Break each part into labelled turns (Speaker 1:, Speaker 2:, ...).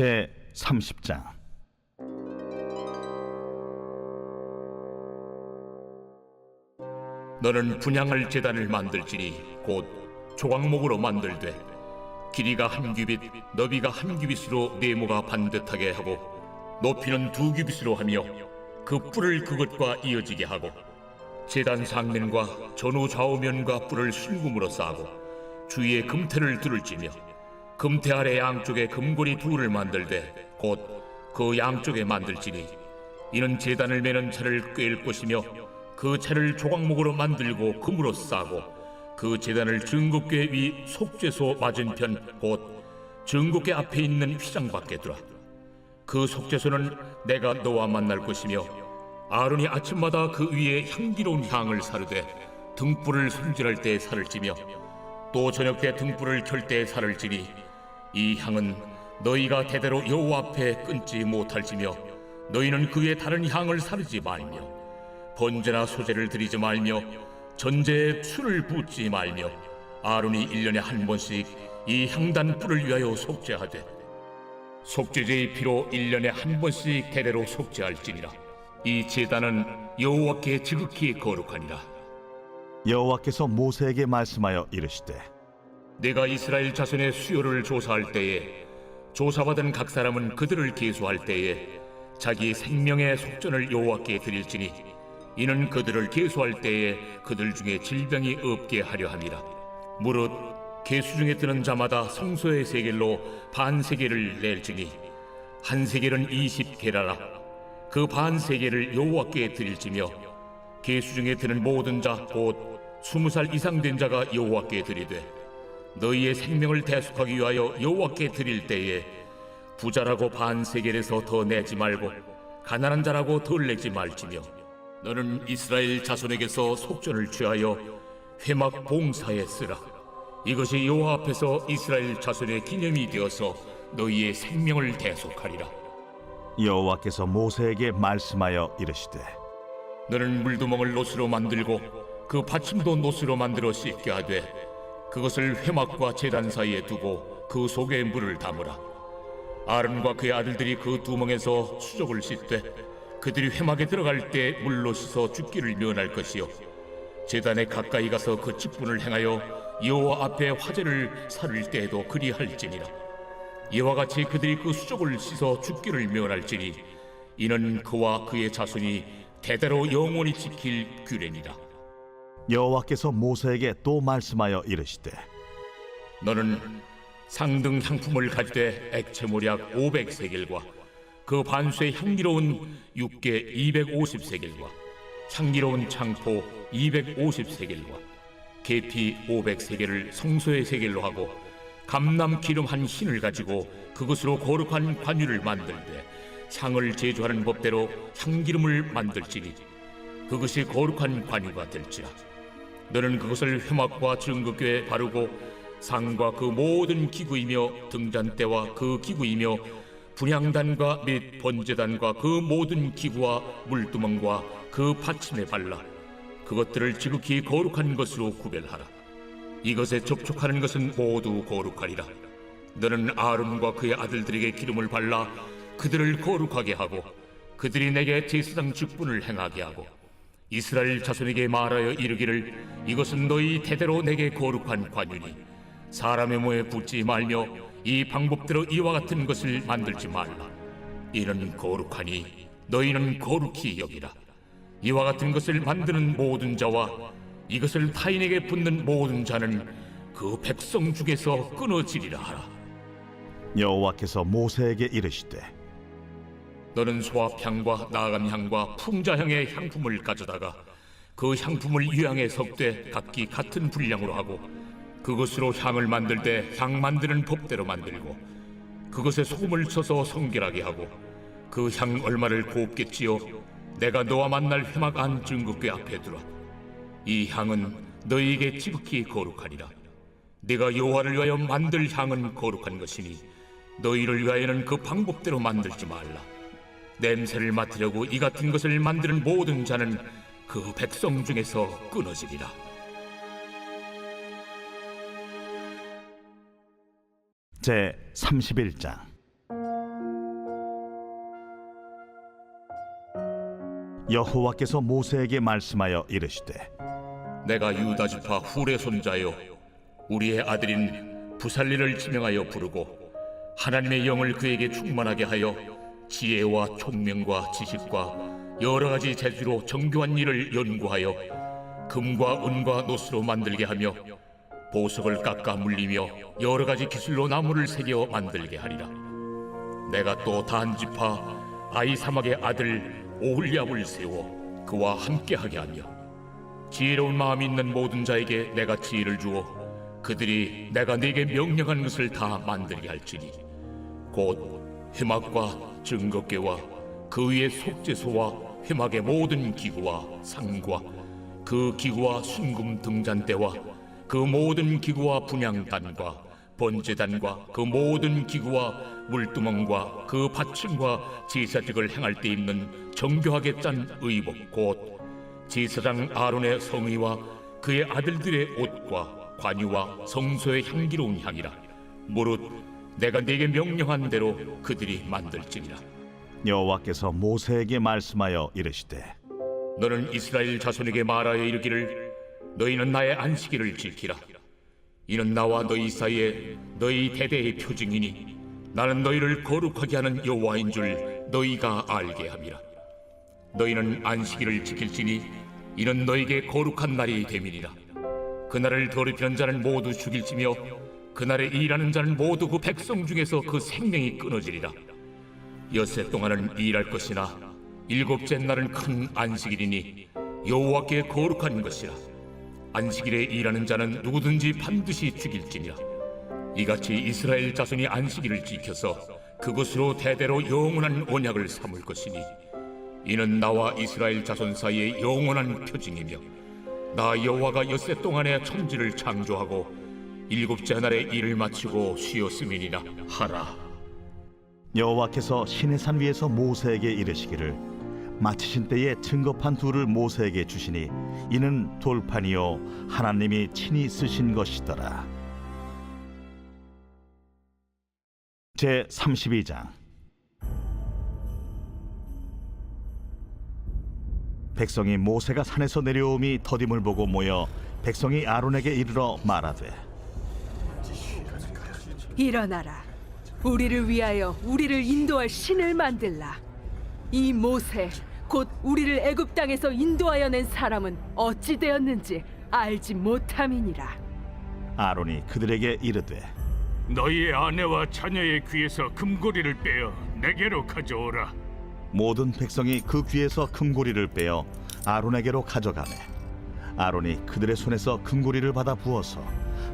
Speaker 1: 제 30장.
Speaker 2: 너는 분양할 제단을 만들지니 곧 조각목으로 만들되 길이가 한 규빗, 너비가 한 규빗으로 네모가 반듯하게 하고 높이는 두 규빗으로 하며 그 뿔을 그것과 이어지게 하고 제단 상면과 전후 좌우면과 뿔을 순금으로 싸고 주위에 금태를 두를지며 금태 아래 양쪽에 금고리 둘을 만들되 곧 그 양쪽에 만들지니 이는 제단을 매는 차를 꿰일 것이며 그 차를 조각목으로 만들고 금으로 싸고 그 제단을 증거궤 위 속죄소 맞은편 곧 증거궤 앞에 있는 휘장 밖에 두라. 그 속죄소는 내가 너와 만날 것이며 아론이 아침마다 그 위에 향기로운 향을 사르되 등불을 손질할 때 살을 찌며 또 저녁 때 등불을 켤 때 살을 찌니 이 향은 너희가 대대로 여호와 앞에 끊지 못할지며 너희는 그의 다른 향을 사르지 말며 번제나 소제를 드리지 말며 전제에 술을 붓지 말며 아론이 일년에한 번씩 이 향단 뿔을 위하여 속죄하되 속죄제의 피로 일년에한 번씩 대대로 속죄할지니라. 이 제단은 여호와께 지극히 거룩하니라.
Speaker 1: 여호와께서 모세에게 말씀하여 이르시되
Speaker 2: 내가 이스라엘 자손의 수요를 조사할 때에 조사받은 각 사람은 그들을 계수할 때에 자기 생명의 속전을 여호와께 드릴지니 이는 그들을 계수할 때에 그들 중에 질병이 없게 하려 함이라. 무릇 계수 중에 드는 자마다 성소의 세겔로 반 세겔을 낼지니 한 세겔은 20게라라. 그 반 세겔을 여호와께 드릴지며 계수 중에 드는 모든 자 곧 스무 살 이상 된 자가 여호와께 드리되 너희의 생명을 대속하기 위하여 여호와께 드릴 때에 부자라고 반 세겔에서 더 내지 말고 가난한 자라고 덜 내지 말지며 너는 이스라엘 자손에게서 속전을 취하여 회막 봉사에 쓰라. 이것이 여호와 앞에서 이스라엘 자손의 기념이 되어서 너희의 생명을 대속하리라.
Speaker 1: 여호와께서 모세에게 말씀하여 이르시되
Speaker 2: 너는 물두멍을 노스로 만들고 그 받침도 노스로 만들어 씻게 하되 그것을 회막과 제단 사이에 두고 그 속에 물을 담으라. 아론과 그의 아들들이 그 두멍에서 수족을 씻되 그들이 회막에 들어갈 때 물로 씻어 죽기를 면할 것이요. 제단에 가까이 가서 그 직분을 행하여 여호와 앞에 화제를 사를 때에도 그리할지니라. 이와 같이 그들이 그 수족을 씻어 죽기를 면할지니 이는 그와 그의 자손이 대대로 영원히 지킬 규례니라
Speaker 1: 여호와께서 모세에게 또 말씀하여 이르시되
Speaker 2: 너는 상등 향품을 가지되 액체모략 500세겔과 그 반수의 향기로운 육개 250세겔과 향기로운 창포 250세겔과 계피 500세겔을 성소의 세겔로 하고 감람 기름 한 흰을 가지고 그것으로 거룩한 관유를 만들되 향을 제조하는 법대로 향기름을 만들지니 그것이 거룩한 관유가 될지라 너는 그것을 회막과 증거교에 바르고 상과 그 모든 기구이며 등잔대와 그 기구이며 분향단과 및 번제단과 그 모든 기구와 물두멍과 그 받침에 발라 그것들을 지극히 거룩한 것으로 구별하라. 이것에 접촉하는 것은 모두 거룩하리라. 너는 아론과 그의 아들들에게 기름을 발라 그들을 거룩하게 하고 그들이 내게 제사장 직분을 행하게 하고 이스라엘 자손에게 말하여 이르기를 이것은 너희 대대로 내게 거룩한 관유니 사람의 모에 붙지 말며 이 방법대로 이와 같은 것을 만들지 말라. 이는 거룩하니 너희는 거룩히 여기라. 이와 같은 것을 만드는 모든 자와 이것을 타인에게 붙는 모든 자는 그 백성 중에서 끊어지리라 하라.
Speaker 1: 여호와께서 모세에게 이르시되
Speaker 2: 너는 소합향과 나감향과 풍자향의 향품을 가져다가 그 향품을 유향에 섞되 각기 같은 분량으로 하고 그것으로 향을 만들 때 향 만드는 법대로 만들고 그것에 소금을 쳐서 성결하게 하고 그 향 얼마를 곱게 찌어 내가 너와 만날 회막 안 증거궤 앞에 두라. 이 향은 너희에게 지극히 거룩하니라. 네가 여호와를 위하여 만들 향은 거룩한 것이니 너희를 위하여는 그 방법대로 만들지 말라 냄새를 맡으려고 이 같은 것을 만드는 모든 자는 그 백성 중에서 끊어지리라.
Speaker 1: 제 31장 여호와께서 모세에게 말씀하여 이르시되
Speaker 2: 내가 유다 지파 훌의 손자요 우리의 아들인 부살리를 지명하여 부르고 하나님의 영을 그에게 충만하게 하여 지혜와 총명과 지식과 여러 가지 재주로 정교한 일을 연구하여 금과 은과 노스로 만들게 하며 보석을 깎아 물리며 여러 가지 기술로 나무를 새겨 만들게 하리라. 내가 또 단 지파 아이사막의 아들 오홀리압을 세워 그와 함께하게 하며 지혜로운 마음이 있는 모든 자에게 내가 지혜를 주어 그들이 내가 네게 명령한 것을 다 만들게 할지니 곧 회막과 증거궤와 그 위에 속죄소와 회막의 모든 기구와 상과 그 기구와 순금 등잔대와 그 모든 기구와 분향단과 번제단과 그 모든 기구와 물두멍과 그 받침과 제사직을 행할 때 입는 정교하게 짠 의복 곧 제사장 아론의 성의와 그의 아들들의 옷과 관유와 성소의 향기로운 향이라. 무릇 내가 네게 명령한 대로 그들이 만들지니라.
Speaker 1: 여호와께서 모세에게 말씀하여 이르시되
Speaker 2: 너는 이스라엘 자손에게 말하여 이르기를 너희는 나의 안식일을 지키라. 이는 나와 너희 사이에 너희 대대의 표징이니 나는 너희를 거룩하게 하는 여호와인 줄 너희가 알게 함이라. 너희는 안식일을 지킬지니 이는 너희에게 거룩한 날이 됨이니라. 그날을 더럽히는 자는 모두 죽일지며 그날에 일하는 자는 모두 그 백성 중에서 그 생명이 끊어지리라. 여세 동안은 일할 것이나 일곱째 날은 큰 안식일이니 여호와께 거룩한 것이라. 안식일에 일하는 자는 누구든지 반드시 죽일지니라. 이같이 이스라엘 자손이 안식일을 지켜서 그것으로 대대로 영원한 언약을 삼을 것이니 이는 나와 이스라엘 자손 사이의 영원한 표징이며 나 여호와가 엿새 동안에 천지를 창조하고 일곱째 날에 일을 마치고 쉬었음이니라 하라.
Speaker 1: 여호와께서 시내산 위에서 모세에게 이르시기를 마치신 때에 증거판 둘을 모세에게 주시니 이는 돌판이요 하나님이 친히 쓰신 것이더라. 제 32장. 백성이 모세가 산에서 내려옴이 더딤을 보고 모여 백성이 아론에게 이르러 말하되
Speaker 3: 일어나라. 우리를 위하여 우리를 인도할 신을 만들라. 이 모세 곧 우리를 애굽 땅에서 인도하여 낸 사람은 어찌 되었는지 알지 못함이니라.
Speaker 1: 아론이 그들에게 이르되
Speaker 4: 너희의 아내와 자녀의 귀에서 금고리를 빼어 내게로 가져오라.
Speaker 1: 모든 백성이 그 귀에서 금고리를 빼어 아론에게로 가져가매 아론이 그들의 손에서 금고리를 받아 부어서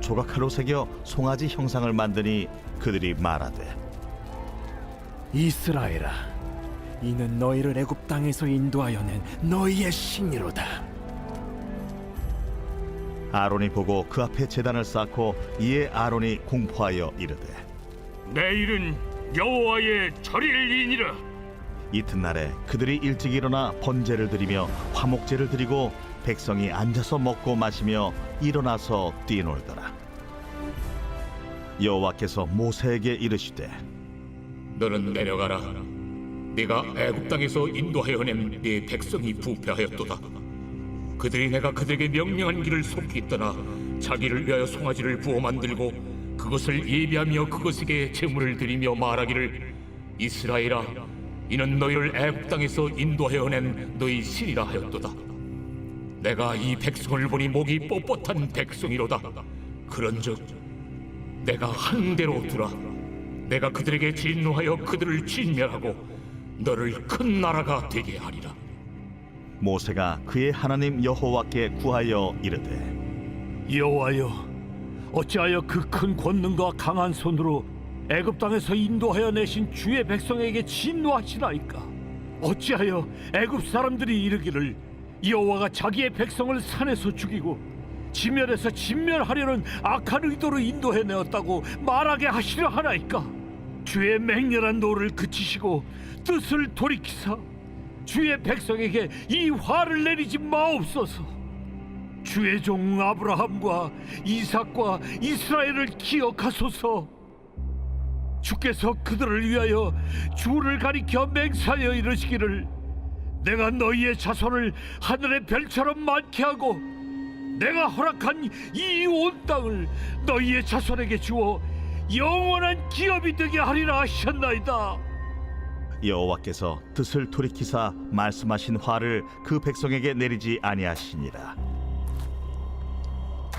Speaker 1: 조각칼로 새겨 송아지 형상을 만드니 그들이 말하되
Speaker 5: 이스라엘아, 이는 너희를 애굽 땅에서 인도하여 낸 너희의 신이로다.
Speaker 1: 아론이 보고 그 앞에 제단을 쌓고 이에 아론이 공포하여 이르되
Speaker 4: 내일은 여호와의 절일이니라.
Speaker 1: 이튿날에 그들이 일찍 일어나 번제를 드리며 화목제를 드리고 백성이 앉아서 먹고 마시며 일어나서 뛰놀더라. 여호와께서 모세에게 이르시되
Speaker 2: 너는 내려가라. 네가 애굽 땅에서 인도하여 낸 네 백성이 부패하였도다. 그들이 내가 그들에게 명령한 길을 속히 떠나 자기를 위하여 송아지를 부어 만들고 그것을 예비하며 그것에게 제물을 드리며 말하기를 이스라엘아 이는 너희를 애굽 땅에서 인도하여 낸 너희 신이라 하였도다 내가 이 백성을 보니 목이 뻣뻣한 백성이로다. 그런즉 내가 한 대로 두라. 내가 그들에게 진노하여 그들을 진멸하고 너를 큰 나라가 되게 하리라.
Speaker 1: 모세가 그의 하나님 여호와께 구하여 이르되
Speaker 4: 여호와여, 어찌하여 그 큰 권능과 강한 손으로 애굽 땅에서 인도하여 내신 주의 백성에게 진노하시나이까? 어찌하여 애굽 사람들이 이르기를 여호와가 자기의 백성을 산에서 죽이고 지면에서 진멸하려는 악한 의도로 인도해 내었다고 말하게 하시려 하나이까? 주의 맹렬한 노를 그치시고 뜻을 돌이키사 주의 백성에게 이 화를 내리지 마옵소서. 주의 종 아브라함과 이삭과 이스라엘을 기억하소서. 주께서 그들을 위하여 주를 가리켜 맹사하여 이르시기를 내가 너희의 자손을 하늘의 별처럼 많게 하고 내가 허락한 이 온 땅을 너희의 자손에게 주어 영원한 기업이 되게 하리라 하셨나이다.
Speaker 1: 여호와께서 뜻을 돌이키사 말씀하신 화를 그 백성에게 내리지 아니하시니라.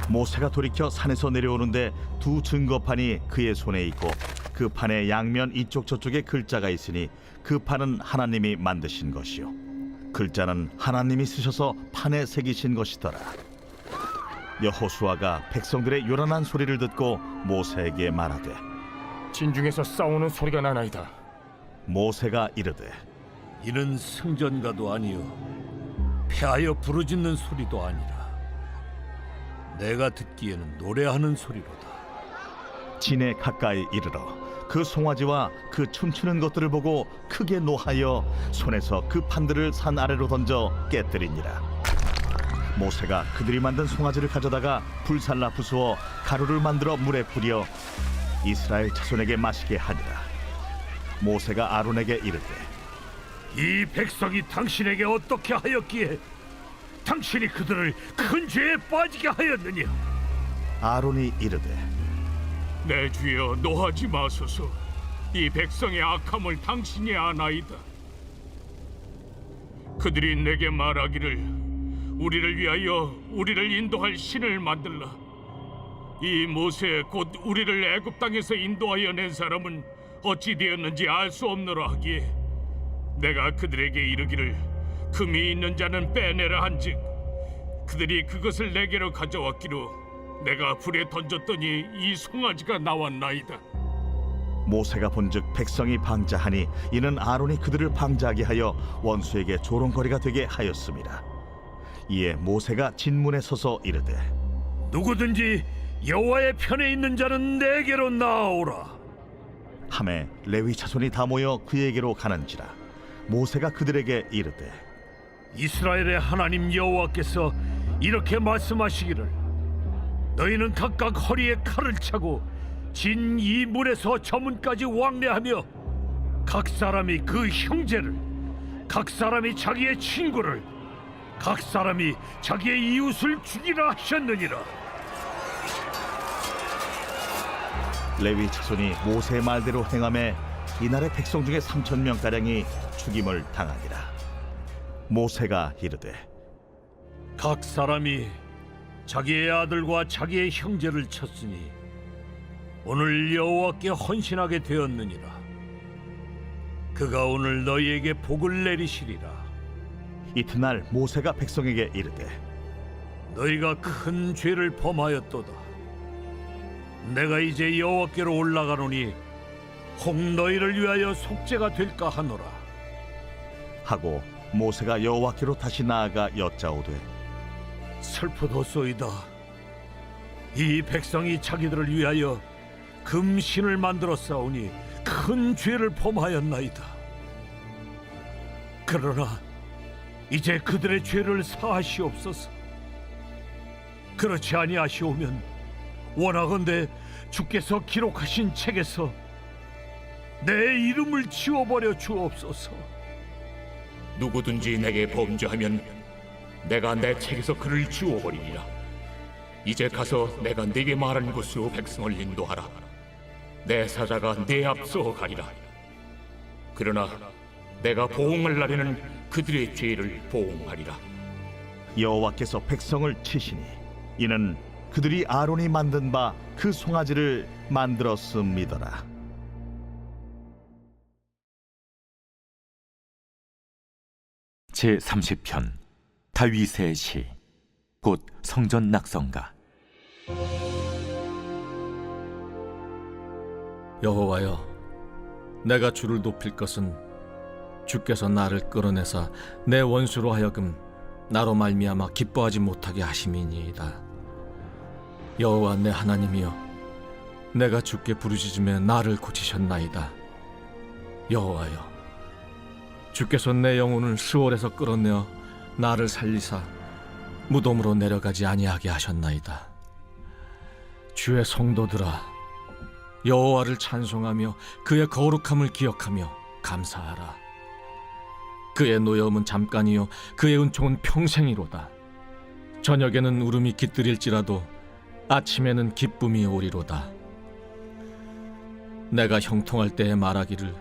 Speaker 1: 모세가 돌이켜 산에서 내려오는데 두 증거판이 그의 손에 있고 그 판의 양면 이쪽 저쪽에 글자가 있으니 그 판은 하나님이 만드신 것이요 글자는 하나님이 쓰셔서 판에 새기신 것이더라. 여호수아가 백성들의 요란한 소리를 듣고 모세에게 말하되
Speaker 5: 진중에서 싸우는 소리가 나나이다.
Speaker 1: 모세가 이르되
Speaker 6: 이는 승전가도 아니요 패하여 부르짖는 소리도 아니라 내가 듣기에는 노래하는 소리로다
Speaker 1: 진에 가까이 이르러 그 송아지와 그 춤추는 것들을 보고 크게 노하여 손에서 그 판들을 산 아래로 던져 깨뜨리니라 모세가 그들이 만든 송아지를 가져다가 불살라 부수어 가루를 만들어 물에 뿌려 이스라엘 자손에게 마시게 하니라 모세가 아론에게 이르되
Speaker 4: 이 백성이 당신에게 어떻게 하였기에 당신이 그들을 큰 죄에 빠지게 하였느냐?
Speaker 1: 아론이 이르되
Speaker 4: 내 주여 노하지 마소서. 이 백성의 악함을 당신이 아나이다. 그들이 내게 말하기를 우리를 위하여 우리를 인도할 신을 만들라. 이 모세 곧 우리를 애굽 땅에서 인도하여 낸 사람은 어찌 되었는지 알 수 없노라 하기에 내가 그들에게 이르기를 금이 있는 자는 빼내라 한즉 그들이 그것을 내게로 가져왔기로 내가 불에 던졌더니 이 송아지가 나왔나이다.
Speaker 1: 모세가 본즉 백성이 방자하니 이는 아론이 그들을 방자하게 하여 원수에게 조롱거리가 되게 하였습니다. 이에 모세가 진문에 서서 이르되
Speaker 4: 누구든지 여호와의 편에 있는 자는 내게로 나오라.
Speaker 1: 함에 레위 자손이 다 모여 그에게로 가는지라 모세가 그들에게 이르되
Speaker 4: 이스라엘의 하나님 여호와께서 이렇게 말씀하시기를 너희는 각각 허리에 칼을 차고 진이 문에서 저 문까지 왕래하며 각 사람이 그 형제를 각 사람이 자기의 친구를 각 사람이 자기의 이웃을 죽이라 하셨느니라.
Speaker 1: 레위 자손이 모세의 말대로 행함에 이날의 백성 중에 삼천 명 가량이 죽임을 당하니라. 모세가 이르되
Speaker 6: 각 사람이 자기의 아들과 자기의 형제를 쳤으니 오늘 여호와께 헌신하게 되었느니라 그가 오늘 너희에게 복을 내리시리라
Speaker 1: 이튿날 모세가 백성에게 이르되
Speaker 6: 너희가 큰 죄를 범하였도다. 내가 이제 여호와께로 올라가노니 혹 너희를 위하여 속죄가 될까 하노라.
Speaker 1: 하고 모세가 여호와께로 다시 나아가 여짜오되
Speaker 6: 슬프도소이다. 이 백성이 자기들을 위하여 금신을 만들어 싸우니 큰 죄를 범하였나이다. 그러나 이제 그들의 죄를 사하시옵소서. 그렇지 아니하시오면 원하건대 주께서 기록하신 책에서 내 이름을 지워버려 주옵소서.
Speaker 2: 누구든지 내게 범죄하면 내가 내 책에서 그를 지워버리리라. 이제 가서 내가 네게 말한 곳으로 백성을 인도하라. 내 사자가 내 앞서 가리라. 그러나 내가 보응할 날에는 그들의 죄를 보응하리라.
Speaker 1: 여호와께서 백성을 치시니 이는 그들이 아론이 만든 바 그 송아지를 만들었음이더라
Speaker 7: 제 30편 다윗의 시 곧 성전 낙성가
Speaker 8: 여호와여, 내가 주를 높일 것은 주께서 나를 끌어내사 내 원수로 하여금 나로 말미암아 기뻐하지 못하게 하심이니이다. 여호와 내 하나님이여, 내가 주께 부르짖음에 나를 고치셨나이다. 여호와여, 주께서 내 영혼을 수월에서 끌어내어 나를 살리사 무덤으로 내려가지 아니하게 하셨나이다. 주의 성도들아, 여호와를 찬송하며 그의 거룩함을 기억하며 감사하라. 그의 노여움은 잠깐이요 그의 은총은 평생이로다. 저녁에는 울음이 깃들일지라도 아침에는 기쁨이 오리로다. 내가 형통할 때에 말하기를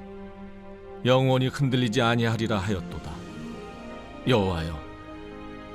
Speaker 8: 영원히 흔들리지 아니하리라 하였도다. 여호와여,